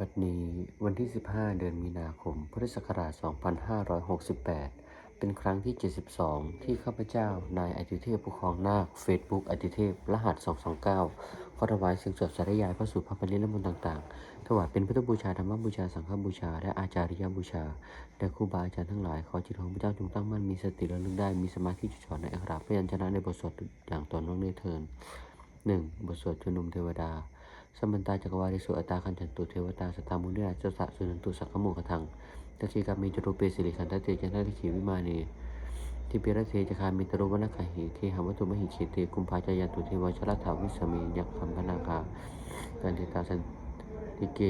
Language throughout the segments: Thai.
บัดนี้วันที่ 15 เดือนมีนาคม พุทธศักราช 2568 เป็นครั้งที่ 72 ที่ข้าพเจ้า นายอดิเทพผู้ครองนาคเฟซบุ๊กอดิเทพ รหัส 229 ขอถวายเสียงสดสาธยายพระสูตรพระปริและมนต์ต่างๆ ถวายเป็นพุทธบูชา ธรรมบูชา สังฆบูชา และอาจาริยบูชาแด่ครูบาอาจารย์ทั้งหลาย ขอจิตของพระเจ้าจงตั้งมั่น มีสติระลึกได้ มีสมาธิจดจ่อในอักขระพยัญชนะในบทสวดอย่างต่อเนื่องในเทิน 1. บทสวดชุนุมเทวดา สมมันตาจักรวาลิสุอตาคันจันตุเทวตาสตามุนิราจสะสุนันตุสักขโมกทังตัชีกามีจรุเปสิริขันตเตจันทริขีวิมานีทิปิระเทจคามิตรุวนาคาหิเทหวัตุมหิขีเตกุมภาจายันตุเทวชรถาวิสเมยักขัมพนาคากันเทตาสันติเก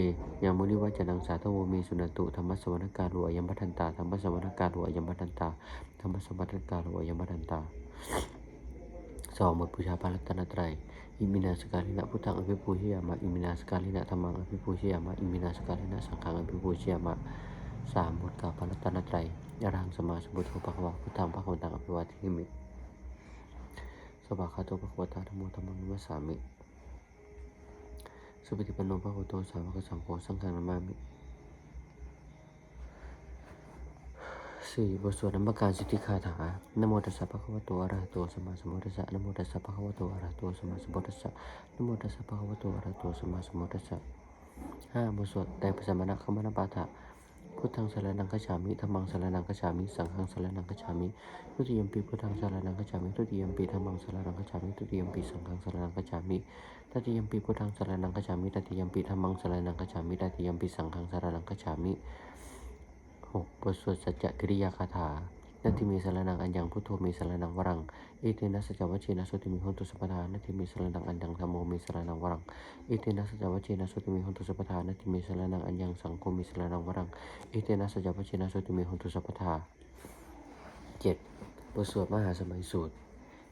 ยามุนิวัจนังสาทโวเมสุนันตุธรรมสวรรการุอยัมพัทันตาธรรมสวรรการุอยัมพัทันตาธรรมสวรรการุอยัมพัทันตาสองบทบูชาพระรัตนตรัยอิมินาสกาลินะพุทธังอภิปูชาปามะอิมินาสกาลินะสังฆังอภิปูชยามะสามบทกล่าวพระรัตนตรัย อรหังสมมาสมพุทโธภควาพุทธังภควตังอภิวาทิมิสวากขาโตภควตาธรรมโมธรรมังนัม สี่บทสวดนมัสการสิทธิคาถานโมตัสสะภะคะวะโตอะระหะโตสัมมาสัมพุทธัสสะนโมตัสสะภะคะวะโตอะระหะโตสัมมาสัมพุทธัสสะนโมตัสสะภะคะวะโตอะระหะโตสัมมาสัมพุทธัสสะห้าบทสวดแต่พระสมณะขมณปาฐะพุทธังสารนังคัจฉามิธัมมังสารนังคัจฉามิ สังฆังสารนังคัจฉามิทุติยมปีพุทธังสารนังคัจฉามิทุติยมปีธัมมังสารนังคัจฉามิทุติยมปีสังฆังสารนังคัจฉามิตติยมปีพุทธังสารนังคัจฉามิตติยมปีธัมมังสารนังคัจฉามิตติยมปีสังฆังสารนังคัจฉามิ 6บทสวดสัจจกิริยาคาถานาทิมีสารนังอันยังพุทโธมีสารนังวรังอิเตนะสัจจวัชเชนะสุติมิหนตุสัพพทานาทิมีสารนังอันยังธรรมโมมีสารนังวรังอิเตนะสัจจวัชเชนะสุติมิหนตุสัพพทานาทิมีสารนังอันยังสังโฆมีสารนังวรังอิเตนะสัจจวัชเชนะสุติมิหนตุสัพพทาเจ็ดบทสวดมหาสมัยสูตร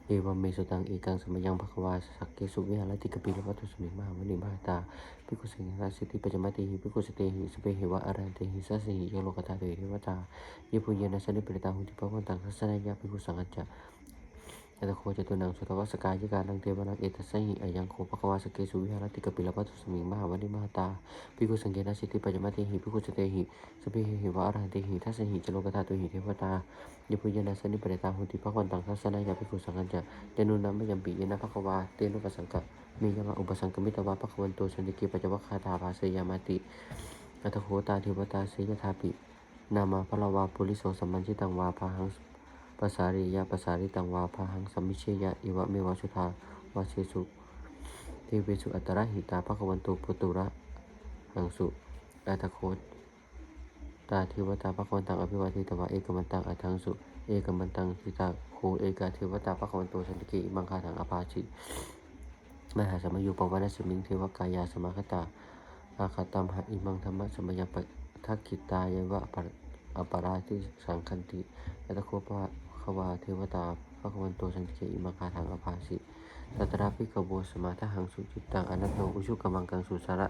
เอวัมเมสุตังเอกังสมยังภควาสักเกสุวิหารติกปิลวัตุสมิงม ยัตตะวสสนายาภิกขุสังกัจะยะตะโคจตุนังสุตวัสกายกานังเทวนังเอตสสหิอายังโคภควาสเกสุวิหารติกปิลวัตุสมิงมหาวันิมหาตาภิกุสังเกนะสิทธิปัจจมติหิภิกุสเตหิสเปหิวะอารันเตหิทัสหิจโลกตาตุหิเทวตายพุยนาสนิปเรตาหุติภควันตังทัสนายาภิกุสังกัญจะจนุนามยัมปิยนะภควาเตนุปสังกะมียมะอุปสังกมิตวะภควันโตสันติกิปัจจวัคคาถาภาเสยามติอัตโหตาเทวตาเสยทาปินามาพลวาปุริโสสัมมันจิตังวาพาหัง ปสาริยาปสาริตังวาพาหังสัมมิเชยะอิวะเมวะชุทาวาเชสุเทเวสุอัตระหิตาภควันโตปุตุระหังสุอัตโคตตาเทวตาภควันตังอภิวาทิตวะเอกมันตังอัทังสุ เอกมันตังทิตาโคเอกาเทวตาภควันโตสันติกิมังคาถังอภาชิมหาสมยุปวันสมิงเทวกายาสมาคตาอาคาตัมหะอิมังธรรมะสมยปทักขิตายวะปะอปาราติสังคันติอัตโคปะ ขวาเทวตาภควันโตสันติกิมังคาถังอภาชิตัตราภิกโบสมาทหังสุจิตตังอนัตโนอุชุกมังกังสุสาระ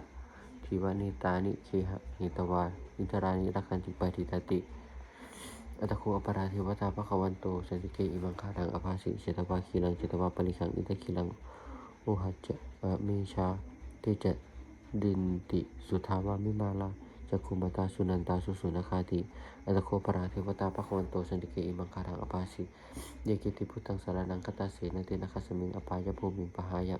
ทิวานิตานิเคหะหิตวาอินทรานิรักขันติปาทิตติอัตโคอปราเทวตาภควันโตสันติเกอิมังคาดังอภาสิเจตวาคีลังเจตวาปริขังอิตคีลังโอหัจจะเมชาเตจะดินติสุทาวามิมาลา จักขุมตาสุนันตาสุสุนคาติอัตโคปราเทวตาภควันโตสันติเกอิมังคาดังอภาสิเยกิติพุทธังสารนังคตาเสนเตนะคัสมิงอปายภูมิงปหายะ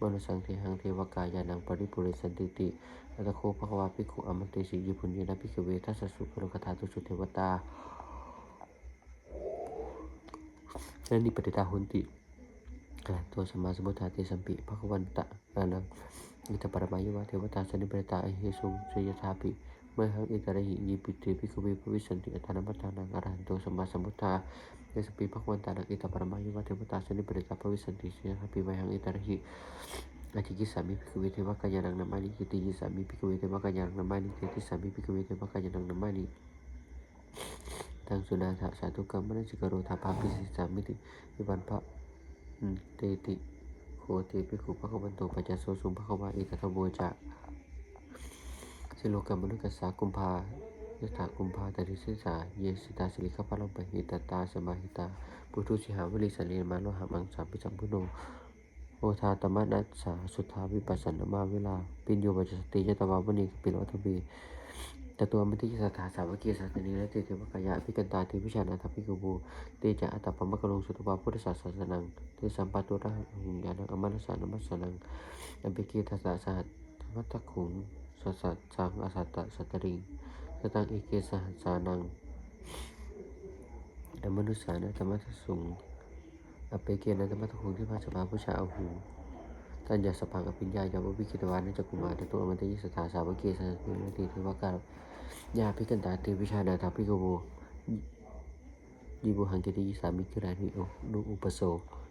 มนุสังเทหังเทวกายานังปริปุเรสันติติอัตโคภควาภิกขุอมันติสิยิพุญญนะภิกขเวทัสสสุปโลกธาตุสุเทวตาและนิปติตาหุนติกลันโตสมมาสมุทธาเตสัมปิภควันตะนานังอิตาปรมายุวะเทวตาสนิปติตาอหิสุงเสยทาปิเมหังอิตรหิยิปิติภิกขเวภวิสันติอัตานัมปทานังอรหันโตสัมมาสัมพุทธาเตสัมปิภควันตานังอิตาปรมายุวะเทวตาสนิปติตาภวิสันติเสยทาปิมหังอิตรหิอาทิกิสามิภิกขเวเทวะกายานังนามานิกิติยิสามิภิกขเวเทวะกายานังนามานิเตติสามิภิกขเวเทวะกายานังนามานิตังสุนาถาสาธุกรรมมนัสิกโรธาภาปิสิสามิติวิวันพระเตติโคเตภิกขุภควันโตปัจจโสสุภควาอิตถโวจะ สิโลกรรมมนุกัสสากุมภายถากุมภาตริสิสาเยสิตาสิริขพะลมปหิตตาสมาหิตาปุถุสิหาวลิสันเลมาโลหะมังสาปิสัมพุโนโอทาตมะนัสสาสุทธาวิปัสสนามาเวลา ปิญโยปัจจสติยตวาวณีปิโลทวีแต่ตัวมันที่สถาสาวกีสัตนีและเตเทวกายะพิกันตาเทวิชานาทพิกบูเตจะอัตตปมะกะลงสุตวาพุทธศาสนังเตสัมปตุระหุงยานังอมนัสสานัมัสสนังอภิเกทัสสะสัตมัตตขุง สัสสะสังอสัตตะสัตริงสตังเอเกสหัสานังอมนุสานะธรรมทัสสุงอเปเกนะธรรมะทัขุงที่พระสภาผู้ชาอาหูตัญญาสพังอภิญญายาววิคิตวานจักกุมารตัวมันตยิสถาสาวกีสันติและตีเทวการยาพิกันตาเทวิชานาทัพพิกโบยีบุหังกิติยิสามิกิรานิโอนุอุปโส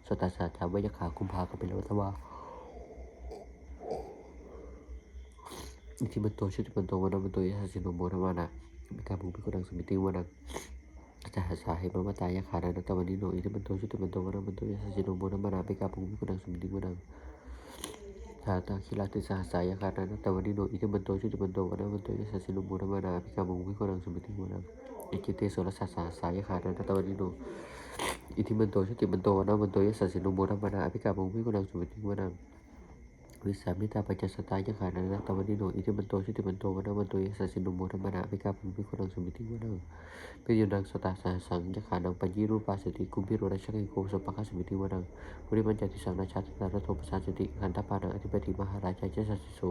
สตาสาจาวยขาคุมภากเป็นวัตวา อิทธิมันโตชุติมันโตวันมันโตยะสิโนโมรมานะมีการบุญพิกุดังสมิติวันังจะหาสาเหตุมาตายยะขานันตวันนิโนอิทธิมันโตชุติมันโตวันมันโตยะสิโนโมรมานะมีการบุญพิกุดังสมิติวันังชาตาคิลาติสหสายขานันตวันนิโนอิทธิมันโตชุติมันโตวันมันโตยะสิโนโมรมานะมีการบุญพิกุดังสมิติวันังอิจิเตโสรสัสสาสายขานันตวันนิโนอิทธิมันโตชุติมันโตวันมันโตยะสินโมรมานะมีการบุญพิกุดังสมิติวันัง วิสามิตาปัจจสตายขานันตวันนิโนอิทิมันโตชุติมันโตวันมันโตยสัสินุโมธรรมนาภิกาปุมิคนังสมิติวันนังปิยนังสตาสาสังยขานังปัญญีรูปาสติกุมพิโรราชกิโกสปะคสมิติวันนังบริมันจติสังนาชาติตารโทปสาสติขันธปานังอธิปติมหาราชาเจสัสสิโส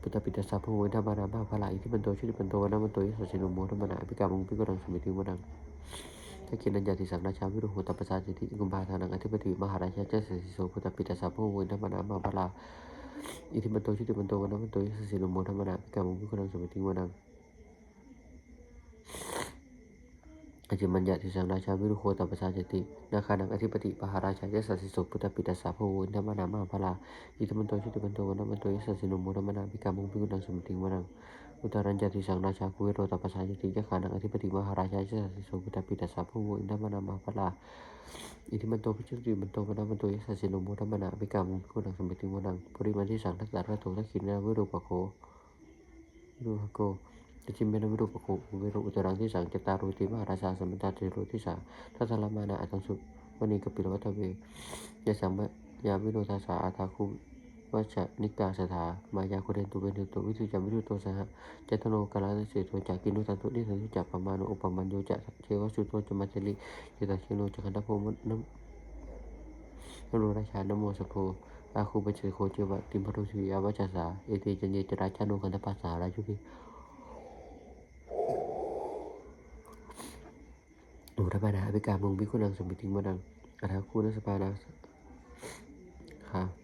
พุทธปิตาสาพโวธรรมานามาภลาอิทิมันโตชุติมันโตวันมันโตยสัสินุโมธรรมนาภิกาปุมิคนังสมิติวันนัง ถ้ากินัญญาติสังนาชาวิรุโหตปัสสาจิติกุมภาทานังอธิปติมหาราชาเจสสิโสพุทธปิตาสาพโวธรรมนามาภลาอิทิมันโตชุติมันโตวันนันมันโตยสสิลุโมธรรมนาภิกามุขนังสมิติวันังอจิมัญญาติสังราชาวิรุโคตปัสสาจตินาคานังอธิปติปหาราชาเยสัสิสุพุทธปิตาสาภโวนธรรมนามาภลาอิทิมันโตชุติมันโตวันนัมันโตยสสิลโมธรรมนาภิกามุขนังสมิติวันังอุตรังราชาคุเวโรตปัสสาจติยะขานังอธิปติมหาราชาเยสัสสิสุพุทธปิตาสาภโวนธรรมนามาภลาอิทิมันโตพิจุติมันโตวันัง สมิติวันังปริมาณที่สังทักษะระโตทักขินาวิรุปโคดูฮะโกจะจิมเมนวิรุปโควิรุอุตรังที่สังจตารุติมหาราชาสมตา เตรุที่สาทัสลามานาอัตังสุวัชนิกาสถามายาโคเรนตุเวนตุวิสุจามิรุโตสหะเจตโนกาลาเสโตจากกินุตันตุนิสันตุจักปมาโนอุปมันโยจะเทวสุโตจมัจลิจิตาเชโนจักันตโพมนนโรราชานโมสโพอาคูปเจโคเจวะติมพรุชียาวัจสาเอติจันเยจราชานุคันตปัสสาราชุพิหนูธรรมดาภิการมงวิคุนังสมิติงวนังอัฐาคูนัสปานาค่ะ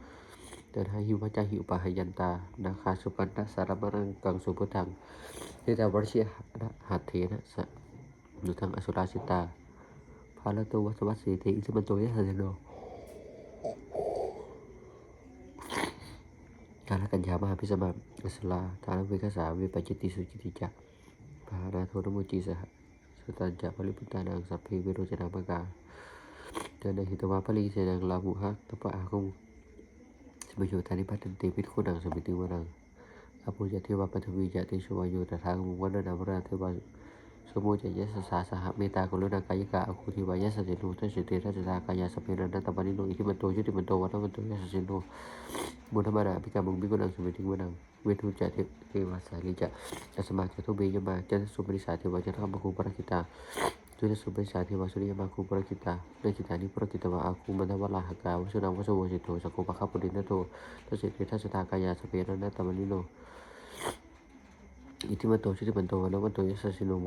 เยระราคาเชสาสาหรันติทิพาทิชาจักขูวิสุทธิจักขูวิหายาสาติวนาปัจจปตาจิตราสุปนาอิติเนสนามังอภัยันตานะขานาสุปันนโตเขมมะกาสิพุทโธเดินหาหิวพระจาหิวปะหายันตานาคาสุปันนะสารมรังกังสุพุทังเทตาวรชิหัตเถนะสะนุทังอสุราสิตาภาลโตวัสวัสสีเทอิสมันโตยะสันโนการละกัญญามหาพิสมัมอสลาทานเวกสาเวปจิติสุจิติจักภานาโทนมุจีสหสุตัญจะปริพุตตานังสัพเพวิโรจนามกาเดนหิตวาปริเสนังลามุหะตปะอาคง สมโยธานิพัตันติพิทคุณังสมิติวนังอภุยะเทวปัทวีจะติชวายโยตถาคมุวันนามราเทวาสมุจยสสาสหเมตากรุณากายกาอคุทิวายสสิโนทัสสิเตทัสสากายาสเปนันตปานิโนอิทิมันโตชุติมันโตวันมันโตยสสิโนบุญธรรมนาภิกามุงบิกุนังสมิติวนังเวทุจะเทวาสาลิจะอสมาจตุเบยมาจันสุปริสาเทวาจันทมคุปรกิตาจุลสุเบสาเทวาสุริยมาคูปรกิตา ในกิตานิปรกิตวะอาคูมันทวลาหกาวสุนังวสโวสิโตสกุปะคัปปุรินโตทัสสิเตทัสสตากายาสเปนันตมนิโนอิทิมันโตชุติมันโตวันมันโตยสสิโนโ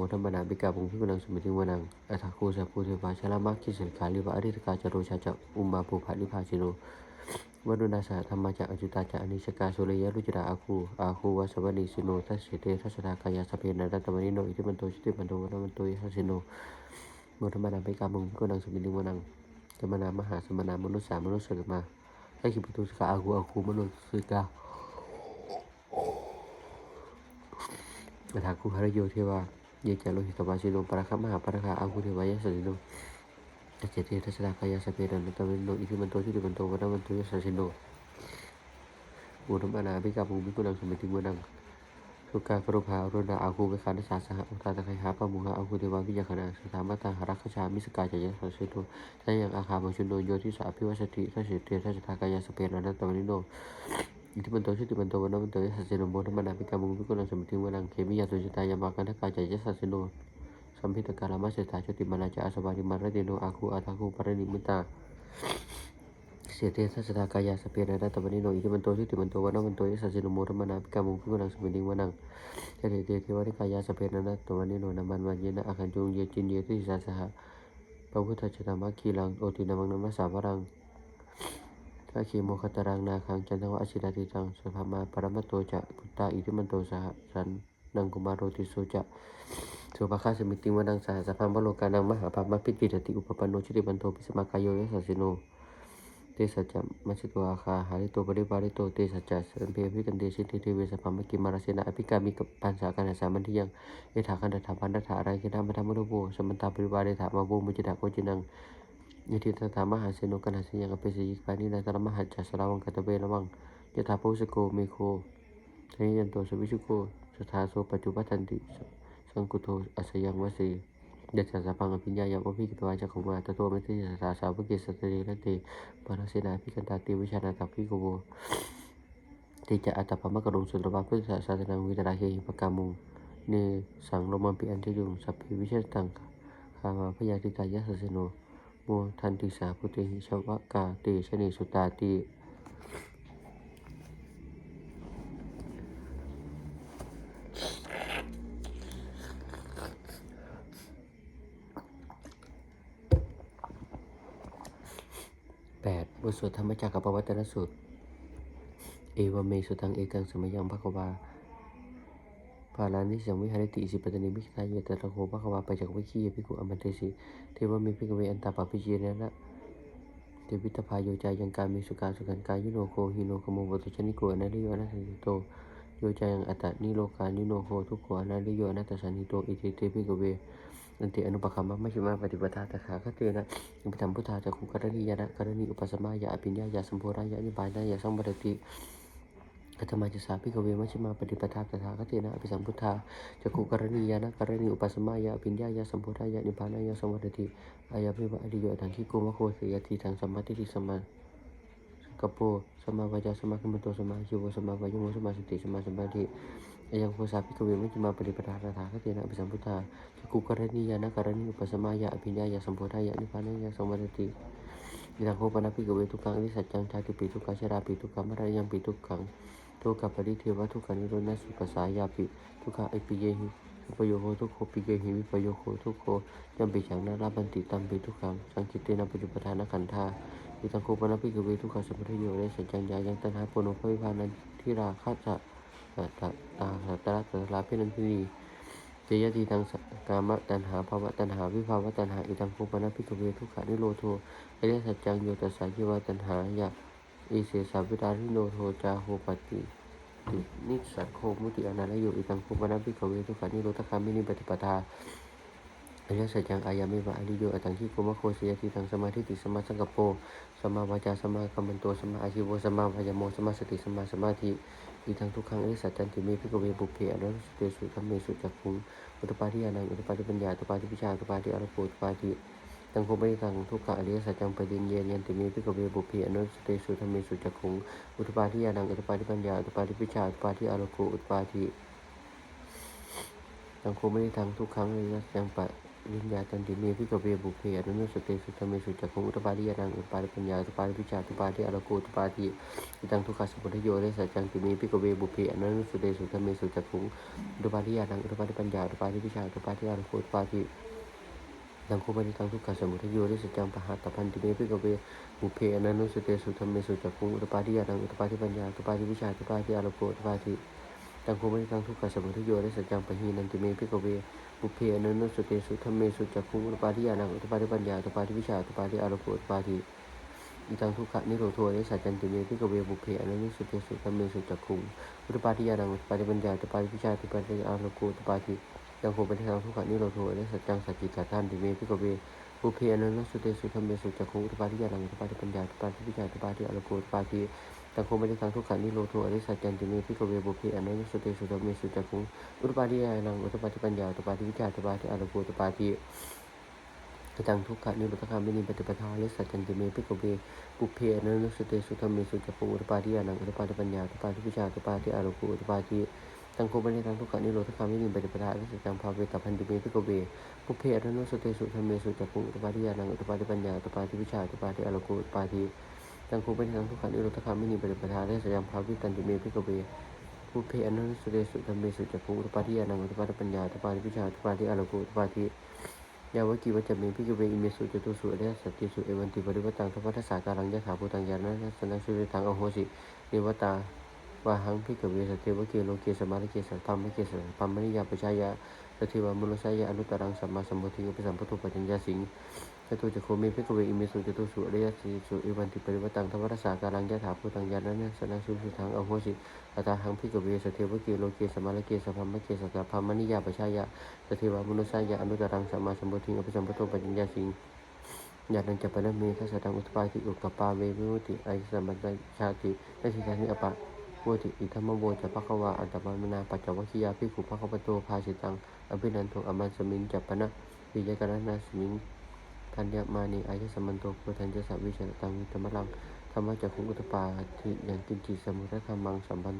โมมาภูภาลิภาชิโนวนุนาสาธรรมาจะอจุตาจะอนิกาสุริยรุจราอาคูอาคูวสวนีสิโนทัสสิเตทัสสตากายาสเปนันตมนิโนอิทิมันโตชุติมันโตวันมันโตยสสิมทัมมนาบิกาปุงพิกุนังสมิติวนังสมนามหาสมนามนุษย์สามนุษย์สมาไอขิปุตุสกาอาคูอาคูมนุษย์สกาอัฏฐาคุหารโยเทวาเยจาโลหิตวาสิโนปราคัมหาปราคาอาคุเทวายะสสิโนตัจเจเตทัสสะกายาสเปรันตวินโนอิทิมันโตทิติมันโตวันมันโตยะสสิโนบุรมานาภิกาภูมิกุนังสมิติมุนัง สุกากรุภารุณาอาคูเวคานิสาสหอุตาตะไคหาปะมุหะอาคูเทวาวิยาคณาสถามาตาหารักชามิสกาจายะสสิโนทายังอาคามังชุนโนโยทิสาพิวัสติทัสสิเตทัสสะกายาสเปรันตวินโนอิทธิมันโตชิติมันโตวันมันโตยสัสสิโนโมธรรมนาภิกามุงพิกุลังสมิติวนังเคมิยาตุจิตายามากันทกาจายสัสสิโนสัมพิตการามาเสถาชติมานาจาอาสวาริมารเดโนอาคูอาทาคูปารณิมิตาเสเตทัสสะกายาสเปียนาตวันนิโนอิทธิมันโตชิติมันโตวันมันโตยสัสสิโนโมธรรมนาภิกามุงพิกุลังสมิติวนังเทเตเตเทวนิกา ยาสเปียนาตวันนิโนนามันวันเยนะอาคันจุงเยจินเยติสาสหะพระพุทธเจ้ามาคีลังโอตินามังนามัสสาวรังถ้าขีโมคตรังนาคังจัน เตสัจจะมัชิตวอาคาหาริโตปริบาริโตเตสัจจะสันเพพิกันเดชิติเทเวสพัมมกิมาราเสนาอภิกามิกับปันสากันสามันทิยังเอถาคันตถาพันตถาอะไรกินามธรรมโนโบสมันตาปริบาริถามาโบมุจิตาโกจินังยติตถามหาเสนุกันหาเสยังอภิสิยิปานินาตรมหัจจสราวังกัตเบระวังยถาภูสโกเมโคทนยันโตสวิชุโกสถาโสปัจจุปัฏันติสังกุโทอัสยังวสี เดชะสะพังอภิญญายังอภิกิตวาจักขุมาตโตเมติสถาสาวกิสตเรนติปารเสนาภิกันตาติวิชานาตพิโกโวติจะอัตตปะมะกรุงสุตรบาพุทธศาสนาวิตราเฮหิปกามุงเนสังโลมัมปิอันติยุงสัพพิวิเชตังคามาพยาติกายะสสโนโมทันติสาพุติหิชวกาติชนิสุตาติแปดบทส วดธรรมจักรกับปวัตนสูตร เอวเมสุตังเอกังสมยังภควาปาลานิสังวิหารติอิสิปตนิมิขายตระโคภควาไปจากวิคียพิกุอมันเตสิเทวมิพิกเวอันตาปปิเจนะนะเทวิตพายโยจายังการมีสุการสุขันกายยุโนโคหิโนขโมวัตชนิโกอนัริโยนัสสิโตโยจายังอัตตนิโลกานิโนโคทุกโกอนัริโยนัตสันนิโตอิติเตพิกเว อันติอนุปคัมมะมัชฌิมาปฏิปทาตถาคตเตนะอิปธรรมพุทธาจักขุกรณียนะกรณีอุปสมายะอภิญญายะสัมโพรายะนิบานายะสัมปติอัตมาจะสาพิกเวมัชมาปฏิปทาตถาคตเตนะอภิสัมพุทธาจักขุกรณียานะกรณีอุปสมายะอภิญญายะสัมโพธายะนิพพานายะสัมวัตติอายะพิวะอริโยทังคิโกมะโคเสยติทังสัมมาทิฏฐิสัมมาสกัปโปสัมมาวาจาสัมมาคัมมโตสัมมาชีวสัมมาวายโมสัมมาสติสัมมาสัมปติ ยังโคสาพิกเวมัชฌิมาปฏิปทาตถาคตเตนะอภิสัมพุทธาจักุกรณียานะกรณีอุปสมายะอภิญญายะสัมโพธายะนิพพานายะสมวัตตินิรังโคปนาภิกเวทุกขังอริสัจจังชาติปีทุกขาชราปีทุกขามรยังปีทุกขังทุกขปริเทวะทุกขานิโรธนาสุขสายาปิทุกขาอิปิเยหิสุปโยโหทุกโคปิเยหิวิปโยโหทุกโคยัมปิฉังนาราบันติตัมปิทุกขังสังคิตเตนะปัจจุปทานะขันธานิรังโคปนาภิกเวทุกขาสมุทัยโยเรสัจจังยายังตัณหาปุโนภวิภานันทิราคาจะ ตะตะตาสัตตระสัตตระเพนันทินีเจยติทังกามะตัณหาภาวะตัณหาวิภาวะตัณหาอิตังภูปนาภิกเวทุกขานิโรโทอริยสัจจังโยตัสสะยิวะตัณหายะอิเสสาวิตาริโนโทจาโหปติตินิสัคโคมุติอนันตโยอิตังภูปนาภิกเวทุกขานิโรธคามินิปฏิปทาอริยสัจจังอายามิวะอริโยอตังคิโกมะโคเสยติทังสมาธิติสมาสังกปโปสมาวาจาสมาคัมมันโตสมาอาชีโวสมาวายโมสมาสติสมาสมาธิ อีทังทุกขังอริยสัจจันติเมภิกเวบุเพอนันสเตสุธรรมเมสุจักขุงอุตปาทิยานังอุตปาทิปัญญาอุตปาทิวิชาอุตปาทิอรโปอุตปาทิตังโคไม่ตังทุกขะอริยสัจจังปฏิญเยนยันติเมพิกเวบุเพอนุสเตสุธรรมเมสุจักขุงอุตปาทิยานังอุตปาทิปัญญาอุตปาทิวิชาอุตปาทิอรโปอุตปาทิตังโคไม่ตังทุกขังอริยสัจจังป วิญญาตันติเมพิกเวบุเพอนุสเตสุธรรมเมสุจักขุงอุตปาทิยานังอุปาทิปัญญาอุปาทิวิชาอุปาทิอรโปอุปาทิตังทุกขสมุทัยโยอริสัจจังติเมพิกเวบุเพอนุสเตสุธรรมเมสุจักขุงอุตปาทิยานังอุปาทิปัญญาอุปาทิวิชาอุปาทิอรโคอุปาทิดังโคปนิตังทุกขสมุทัยโยริสจังปะหาตพันติเมพิกเวบุเพอนันุสเตสุธรรมเมสุจักขุงอุตปาทิยานังอุตปาทิปัญญาอุปาทิวิชาอุปาทิอารโคอุปาทิ ดังโคปนิตังทุกขสมุทัยโยริสจังปะหีนันติเมพิกเวบุเพอนันนุสเตสุธรรมเมสุจักขุงอุตปาทิยานังอุตปาทิปัญญาอุปาทิวิชาอุปาทิอารโคอุตปาทิอิตังทุกขะนิโรโทเรสัจจันติเมพิกเวบุเพอนันนิสุเตสุธรรมเมสุจักขุงอุตปาทิยานังอุตปาทิปัญญาอุปาทิวิชาอุปาทิอาโลกุอุตปาทิยังโคปฏิทังทุกขะนิโรโทเรสัจจังสัจจิกาท่านติเมพิกเวบุเพอนันนิสุเตสุธรรมเมสุจักขุงอุตปาทิยานังอุตปาทิปัญญาอุตปาทิวิชาอุปาทิอาโลกุอุปาทิ ยังโคปฏิทังทุกขะนิโรโทเรสัจจันติเมพิกเวบุเพอนันนิสุเตสุธรรมเมสุจักุงอุตปาทิยานังอุตปาทิปัญญาอุตปาทิวิชารอุตปาทิอาโลกุอุตปาทิกตังทุกขะนิโรธคามินิปฏิปทาเละสัจจันติเมพิกเวปุเพอนันสเตสุธรรมเมสุจักขุอุตปาทิยานังอุตปาทิปัญญาอุตปาทิวิชาอุตปาทิอาโลกุอุตปาทิตังโคปนิทังทุกขะนิโรธคามินิปฏิปทาเละสัจจังภาเวตพันติเมพิกเวปุเพอนันสเตสุธรรมเมสุจักขุอุตปาทิยานังอุตปาทิปัญญาอุตปาทิวิชาอุตปาทิอาโลกุอุตปาทิ ตังโคปนิทังทุกขะนิโรธคามินิปฏิปทาเลสัจจังภาวิตันติเมพิกเวปุเพอนันนุเตสุธรรมเมสุจักขุอุตปาทิยานังอุตปาทิปัญญาอุตปาทิวิชาอุตปาทิอาโลกุอุตปาทิยาวกิวัจจะมีพิกเวอิเมสุจตุสุเอเดสติสุเอวันติปริวัตังทวัฏสาการังยะถาภูตังยานะสนังสุริตังอโหสินิวตาวาหังพิกเวสเทวเกโลเกสมาลิเกสัพพัมมเกสัพพัมมนิยาปชายะ สเทวามุลสายะอนุตรังสัมมาสัมพุทธิอุปสัมปทุปัญญาสิงจตุจักโคเมพิกเวอิเมสุจตุสุเอเดสติสุเอวันติปริวัตังทวัฏสาการังยะถาภูตังยานะสนังสุริตังอโหสิอัตาหังพิกเวสเทวเกโลเกสมาลเกสพพัมมเกสัพพัมมนิยาปชายะสเทวามุนุสายะอนุตรังสัมมาสัมพุทธิอภิสัมปโตปัญญาสิงญาณัญจปนะเมทัสสะดังอุตปาทิอุกปาเววิมุติไอสัมปัญชาตินัสิกานิอปะโวติอิทัมมโวจะภควาอันตมามนาปัจจวัคคียาภิกขุภควปโตภาสิตัง ภินันโทอมันสมิงจัปปนะวิยกรณาสมิงทันยมานีอายสัมมันโตพุทธันจะสัวิชรตังวิตมลังธรรมะจักขุอุตปาทิยันตินจิสมุทธรรมังสัมพัน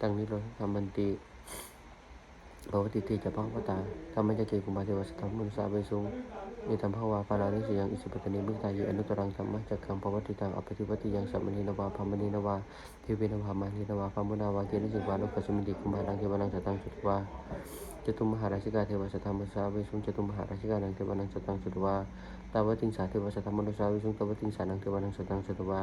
ตังนิโรธธรรมันติภวติเตจะพังวตาธรรมจักเกกุมาเทวสธรรมมุนสาเวสุงเอตัมภวาปารานิสยังอิสุปตนิมุตาเยอนุตรังธรรมจักขังภวติตังอภิธิปติยังสัมมณีนวาพัมมณีนวาเทเวนวามานีนวาพัมมุนาวาเกนิจิวานุกัสมิติกุมารังเทวานังสตังสุตวา จตุมหาราชิกาเทวสธรรมสาวิสุงจตุมหาราชิกานังเทวานังสตังสุตวาตาวติงสาเทวสธรรมนุสาวิสุงตาวติงสานังเทวานังสตังสุตวา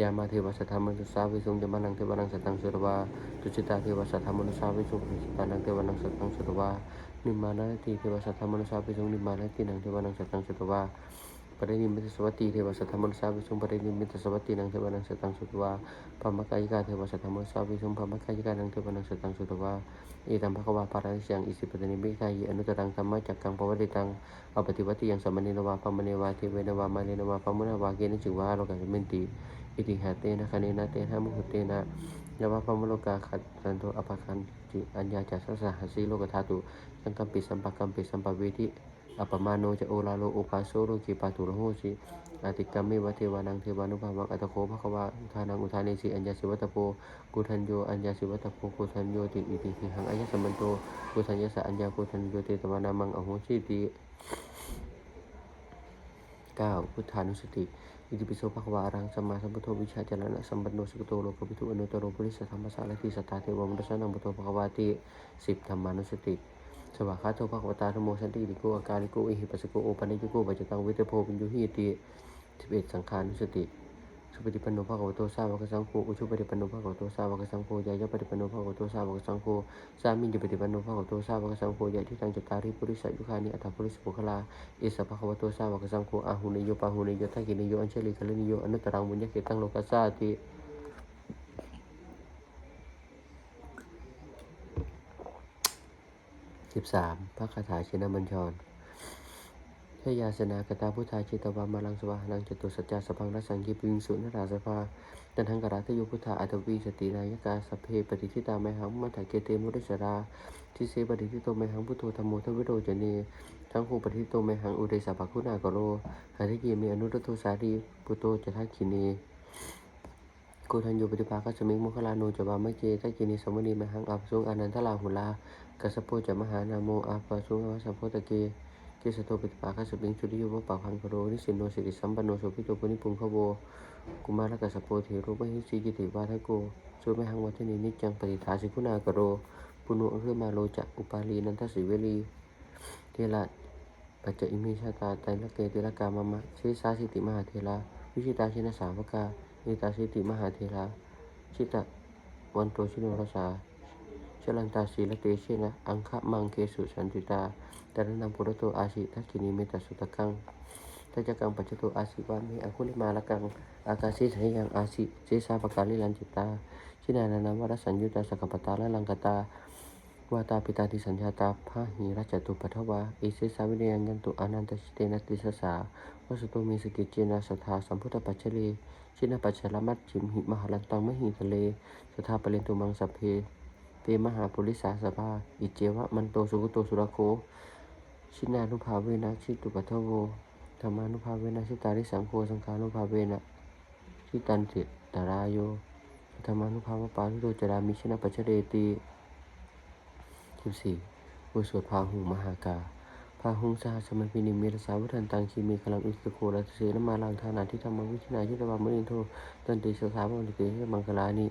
ยามาเทวสัทธรรมนุสาวิสุงยมานังเทวานังสตังสุตวาตุจิตาเทวสัทธรรมนุสาวิสุงสุตานังเทวานังสตังสุตวานิมานาติเทวสัทธรรมนุสาวิสุงนิมานาตินังเทวานังสัตตังสุตวา ปรินิมิตสวัตติเทวสัทธรรมนสาวิสุงปรินิมิตสวัตตินังเทวานังสตังสุตวาปามกายิกาเทวสัทธรรมนสาวิสุงปามกายิกานังเทวานังสตังสุตวาเอตัมภควาปาราสิยังอิสิปตนิมิทายอนุตรังธรรมจักกังปวัติตังอปฏิวัติยังสัมณีนวาปมณีวาเทเวนวามาเนวาปมุนาวาเกนิจิวาโลกัสมินติอิติหาเตนะคะเนนะเตนะมุหุเตนะยาวะพมโลกาขัดสันโตอภคันจิอัญญาจัสสะหัสสีโลกธาตุสังกัมปิสัมปะกัมปิสัมปะเวทิ อัปมาโนจะโอลาโลโอปาโซโลกิปาตุโลโหสิอาติกรรมเมวะเทวานังเทวานุภาวังอัตโคภควาุทานังอุทาเนสิอัญญาสิวัตโพกุทันโยอัญญาสิวัตโพกุทันโยติอิติหิหังอัญญสมันโตกุทันยสะอัญญากุทันโยเตตวานามังอโหสิติเก้าพุทธานุสติอิติปิโสภควารังสัมมาสัมพุทโธวิชาจารณะสัมปันโนสุขโตโลกวิทุอนุตโรปุริสธรรมสารทิสัทธาเทวมนุสสานังพุทโธภควาติสิบธรรมานุสติ สวากขาโตภควตาธโมสันติติโกอาการิโกอิหิปัสสโกโอปันญิโกปัจจตังวิเตโพวินยุหิติสิบเอ็ดสังขานุสติสุปฏิปันโนภควโตสาวกสังโฆอุชุปฏิปันโนภควโตสาวกสังโฆยายะปฏิปันโนภควโตสาวกสังโฆสามิญญปฏิปันโนภควโตสาวกสังโฆยะทิตังจตาริปุริสยุคานิอัตถปุริสปุคลาเอสภควโตสาวกสังโฆอาหุเนโยปาหุเนโยทักขิเนโยอัญเชลิกะลเนโยอนุตตรังบุญญเกตังโลกัสสาติ สิบสามพระคาถาชินบัญชรชยาสนากตาพุทธาจิตวามาลังสวานังจตุสัจจาสพังรัสังกิปิงสุนราสภาตันทังกราทโยพุทธาอัตวีสตินายกาสเพปฏิทิตาไมหังมัทเกเตมุริสราทิเสปฏิทิโตไมหังพุทโธธรรมโมทวิโรจเนทั้งคูปฏิทิโตไมหังอุเดสภคุณากโรหาทิเยมีอนุรตโทสารีปุโตจทักขิเนโกทันโยปฏิภาคสมิงโมคลาโนจวามะเกทักขิเนสมณีไมหังอัปสุงอนันทลาหุลา กัสสโปจะมหานาโมอาปะสุงอวสัพพตะเกเกสโตปิตปาคัสบิงจุริโยวะปะพังกโรนิสินโนสิริสัมปันโนสุพิโตปุนิปุงขโวกุมารกัสสโปเทโรมหิสีกิติวาทโกสุไมหังวัฒนินิจจังปฏิทาสิกุณากโรปุโนเรมาโลจะอุปาลีนันทสิเวลีเทระปัจจอิมิชาตาไตรเกติลกามะมะเชสาสิติมหาเทระวิชิตาชินสาวกาเนตาสิติมหาเทระชิตะวันโตชิโนรสา ลันตาสีละเตเชนะอังคะมังเคสุสันติตาตระนังปุระโตอาชิทักขินิเมตสุตะกังทัจจกังปัจจตุอาสิวามิอาคุลิมาละกังอากาศิสหยังอาสิเจสาปกาลิลันจิตาชินานานามวรสัญยุตาสกปตาละลังกตาวาตาปิตาติสัญญาตาพาหิรัจตุปัทวาเอเสสาวิเนยังยันตุอนันตชิเตนะติสสาวสุตุมีสกิจเจนะสทธาสัมพุทธปัจเจเลชินาปัจฉลมัจฉิมหิมหาลันตังมหิทะเลสทธาปเรนตุมังสัพเพ เตมหาปุริสาสภา อิเจวะมันโตสุกุโตสุรโค ชินานุภาเวนะชิตุปัทโวธรรมานุภาเวนะชิตาริสังโฆสังฆานุภาเวนะชิตันติตารายโยธรรมานุภาวปาทุโตจรามิชนะปัจเจเรติสิบสี่บทสวดพาหุงมหากาพาหุงสหสมัยพินิมเมรสาวุธันตังคีมีคลังอิสโครัสเสนมาลังทานาทิธรรมวิชินาชิตวามริโทตันติสสาวันติเตมังคลานิ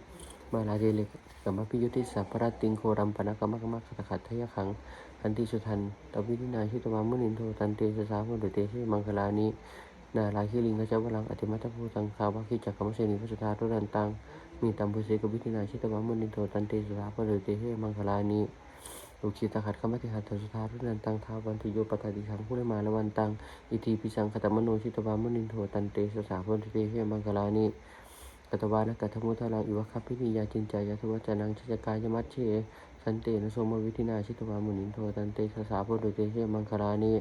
มาลาเจเลกกัมมพิยุติสัพพรตติงโครัมปนกรรมกรรมขัตขัตทยขังอันติสุทันตวินินาชิตวามุนินโทตันเตสสาวดุเตชิมังคลานินาลาคิลิงขจาวลังอติมัตตภูตังคาวาคิจักขมเสนิพสุธาตุรันตังมีตัมพุเสกวิทินาชิตวามุนินโทตันเตสสาวดุเตชิมังคลานิลูกขีตาขัดขมติหัตถสุธาตุรันตังทาวันติโยปตาดิขังพุทธมาละวันตังอิทีปิสังคตมโนชิตวามุนินโทตันเตสสาวดุเตชิมังคลานิ กัตวานะกัตมุทาลังอิวะคัพพินิยาจินจายะทุวัจนังชจกายมัชเชสันเตนะโสมวิธินาชิตวามุนินโทตันเตสสาพุทธเตเชมังคลานิ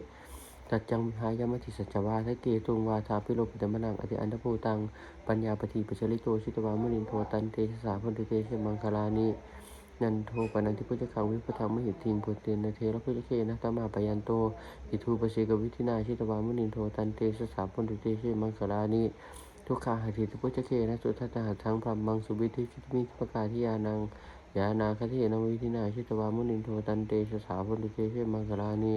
ตัจจังวิหายมติสัจวาทะเกตุงวาทาพิโลปิตมนังอธิอันตภูตังปัญญาปฏิปัจจลิโตชิตวามุนินโทตันเตสสาพุทธเตเชมังคลานินันโทปนันทิพุทธคังวิพุทังมหิทิงพุทเตนเทระพุทธเคนะตมาปยันโตอิทูปเสกวิธินาชิตวามุนินโทตันเตสสาพุทธเตเชมังคลานิ ทุกขาหติพุทธเคนะสุทัตหัทังพรมังสุวิธิชิตมิปกาทิยานังยานาคเทนวิธินาชิตวามุนินโทตันเตสสาพุทธเตเชมังคลานิ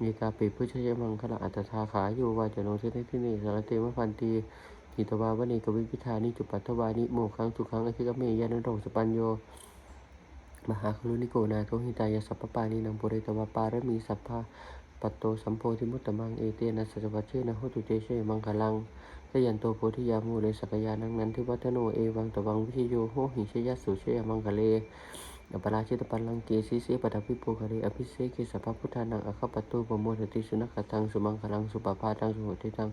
มีกาปิพุทธเชมังคลาอัตถาขาอยู่วาจโนเทนทิเนสารเตมะพันตีหิตวาวณีกวิพิธานิจุปัตถวานิโมขังสุขังอธิกเมยานุโดสปัญโยมหาครุนิโกนาโทหิตายสัพพปานินังปุเรตวาปารมีสัพพะปัตโตสัมโพธิมุตตมังเอเตนะสัจวัชเชนะโหตุเตเชมังคลัง สยันโตโพธิยามูเลสกยานังนั้นทิวัฒโนเอวังตวังวิชโยโหหิชยัสสุเชยมังคะเลอปราชิตปัลลังเกสีเสปทัพพิโปคะเรอภิเสกเกสัพพพุทธานังอคปโตปโมทติสุนัขตังสุมังคลังสุปปาตังสุโหติตัง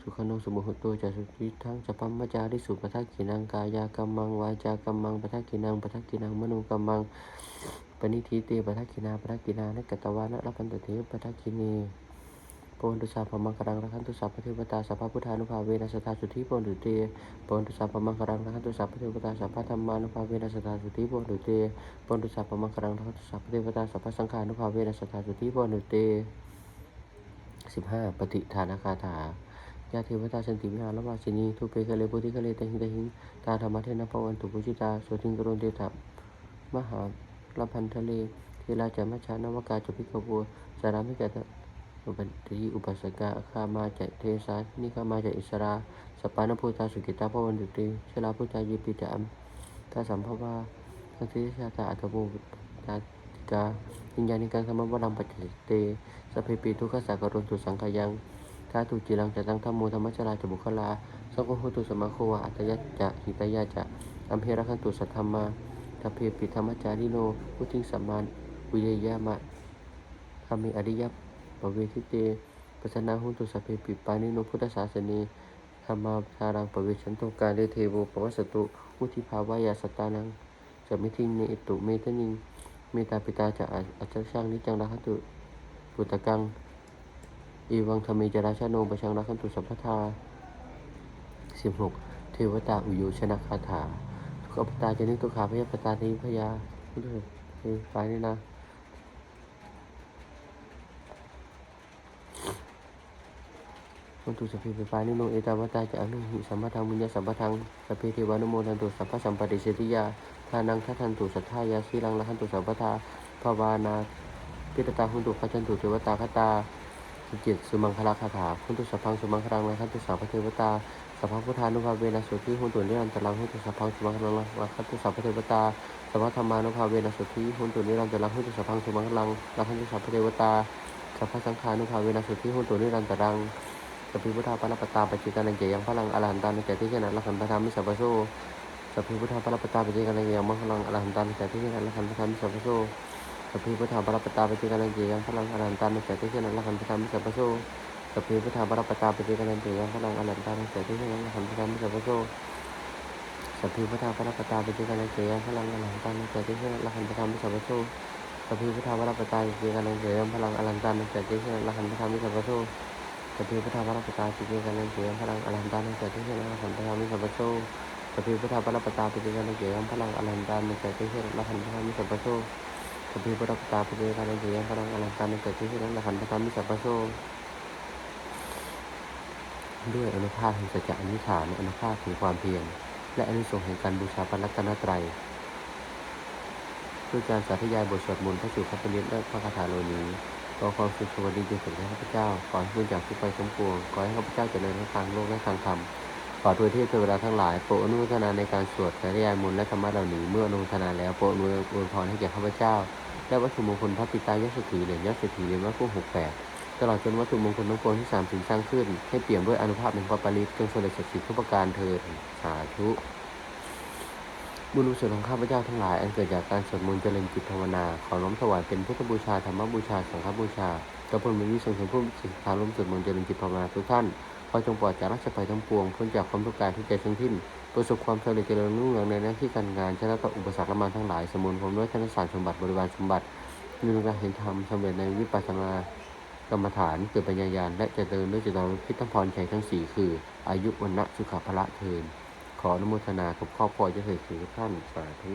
สุขโนสุโมหโตจะสุจิทังจะพัมมจาริสุปทักขินังกายากัมมังวาจากัมมังปทักขินังปทักขินังมโนกัมมังปณิทิเตปทักขินาปทักขินานะกตวานะรัพันตเทปทักขินโปนตุสาพมังครังรักันตุสัพพเทวตาสัพพุทธานุภาเวนัสตาสุทธิปนตุเตปนตุสาพมังครังรักันตุสัพพเทวตาสัพพธรรมานุภาเวนัสตาสุทธิปนตุเตปนตุสาพมังครังรักันตุสัพพเทวตาสัพพสังฆานุภาเวนัสตาสุทธิปนตุเตสิบห้าปฏิฐานคาถายาเทวตาสันติวิหารวาสินีทุเปกะเลปุติกะเลตหิงตหิงตาธรรมเทนะปวันตุปุจิตาโสติงกรณเดถามหาลพันทะเลเทราจามชานวกาจุพิกบัวสารามิกะ อุปติอุปสกะข้ามาจากเทสานี่ข้ามาจากอิสราสปานพุทธาสุกิตาพวันตุเชลาพุทธายิปิจามตาสัมภวาทัติชาตาอัตโมตาติกาวิญญาณิการสมบัติปัจจิเตสเพปีทุกขสักรุณตุสังขยังทาตุจิรังจะตังธรรมโมธรรมชราจบุคลาสังโฆหุตุสมาโควาอัตยัจจะหิตยาจะอัมเพรคันตุสัทธรรมาทเพปิธรรมจาริโนพุทธิสัมมานวิเยยามะธรรมิอริย ปเวทิเตปัสนาหุนตุสัพเพปิปานิโนพุทธศาสนีธรรมาทารังปเวชันโตกาเลเทโวปวัสตุอุทิภาวายาสตานังจะมิทิงเนอตุเมตนิงเมตาปิตาจะอัจฉช่างนิจังรักขันตุปุตตะกังอีวังธรรมิจราชาโนปชังรักขันตุสัพพทาสิบหกเทวตาอุโยชนะคาถาทุกขปตาจะนิทุกขาพยาปตานิพยาพุทธเทไปนี่นะ มันตุสัพเพปปานิโนเอตาวตาจะอนุหิสัมปทังมุญญสัมปทังสัพเพเทวานุโมทันตุสัพพสัมปติเสติยาทานังทัทันตุสัทธายาสีลังละหันตุสัพพทาภาวานาพิตตาหุนตุขัจันตุเทวตาคตาสุจิตสุมังคลาคาถาหุนตุสัพพังสุมังคลังละหันตุสัพพเทวตาสัพพพุทธานุภาเวนะสุทธิหุนตุนิรันตรังหุนตุสัพพังสุมังคลังละหันตุสัพพเทวตาสัพพธรรมานุภาเวนะสุทธิหุนตุนิรันตรังหุนตุสัพพังสุมังคลังละหันตุสัพพเทวตาสัพพสังฆานุภาเวนะสุทธิหุนตุนิรันตรัง สัพพิพุทธาปรปตาปัจจิการังเกยังพลังอรหันตานิจติเจนะละขันธธรรมมิสัพพโสสัพพิพุทธาปรปตาปัจจิการังเกยังพลังอรหันตานิจติเจนะละขันธธรรมมิสัพพโสสัพพิพุทธาปรปตาปัจจิการังเกยังพลังอรหันตานิจติเจนะละขันธธรรมมิสัพพโสสัพเพพุทธาบรัปตาปฏิกันเตยังพลังอลันตานังเกิดที่นั้นละคันธธรรมมิสัพพโสสัพเพพุทธาบรัปตาปฏิกันเตยังพลังอลันตานังเกิดที่นั้นละคันธธรรมมิสัพพโสสัพเพพุทธาบรัปตาปฏิกันเตยังพลังอลันตานังเกิดที่นั้นละคันธรรมสัพพโส พเพพุทธาบรัปตาปฏิกันเตยังพลังอลันตานังเกิดที่นั้นะคันธรรมสัพพโสสัพเพพุทธาบรัปตาปฏิกันเตยังพลังอลันตานังเกิดที่นั้นะคันธรรมสัพพโสสัพเพพุทธารัปตาปฏิกันเตยังพลังอลันตานังเกิดที่นั้นะคันธรรมสัพพโสด้วยอนุภาพแห่งสัจจะอนิษฐานอนุภาพแห่งความเพียรและอนิสงส์แห่งการบูชาพระรัตนตรัยด้วยการสาธยายบทสวดมนต์พระสุภาพนิตและพระคาถาโลนี้ อความสุขสวัสดีจงถึงแก่ข้าพเจ้าขอให้บุญจากทุกไปสมปวงขอให้ข้าพเจ้าเจริญทั้งทางโลกและทางธรรมขอโดยเทพเทวดาทั้งหลายโปรดอนุโมทนาในการสวดสาธยายมนต์และธรรมะเหล่านี้เมื่ออนุโมทนาแล้วโปรดอนุอวยพรให้แก่ข้าพเจ้าและวัตถุมงคลพระปิตายสถีเหรียญยสถีเหรียญวัดพุ่งหกแปดตลอดจนวัตถุมงคลทั้งปวงที่สามสิ่งสร้างขึ้น ให้เปี่ยมด้วยอนุภาพแห่งพระปริตจงสำเร็จศักดิ์สิทธิทุกประการเถิดสาธุ บุญกุศลของข้าพเจ้าทั้งหลาย อันเกิดจากการสวดมนต์เจริญจิตภาวนา ขอน้อมถวายเป็นพุทธบูชาธรรมบูชาสังฆบูชาตพระมีวิสุทธิผู้ศึกษาล้มสวดมนต์เจริญจิตภาวนาทุกท่านขอจงปลอดจากราชภัยทั้งปวงพ้นจากความทุกข์กายทุกใจทั้งสิ้นประสบความสำเร็จเจริญรุ่งเรืองในหน้าที่การงานชนะต่ออุปสรรคและมารทั้งหลาย สมุนผมด้วยธนสารสมบัติบริวารสมบัติมีการเห็นธรรมสำเร็จในวิปัสสนากรรมฐานเกิดปัญญายาณและเจะเดินด้วยจิตวิพิธพรชัยทั้งสี่คือ อายุวันะสุขภละเทิน ขออนุโมทนากับครอบครัวเจะเถิดถึงทุกท่านสาธุ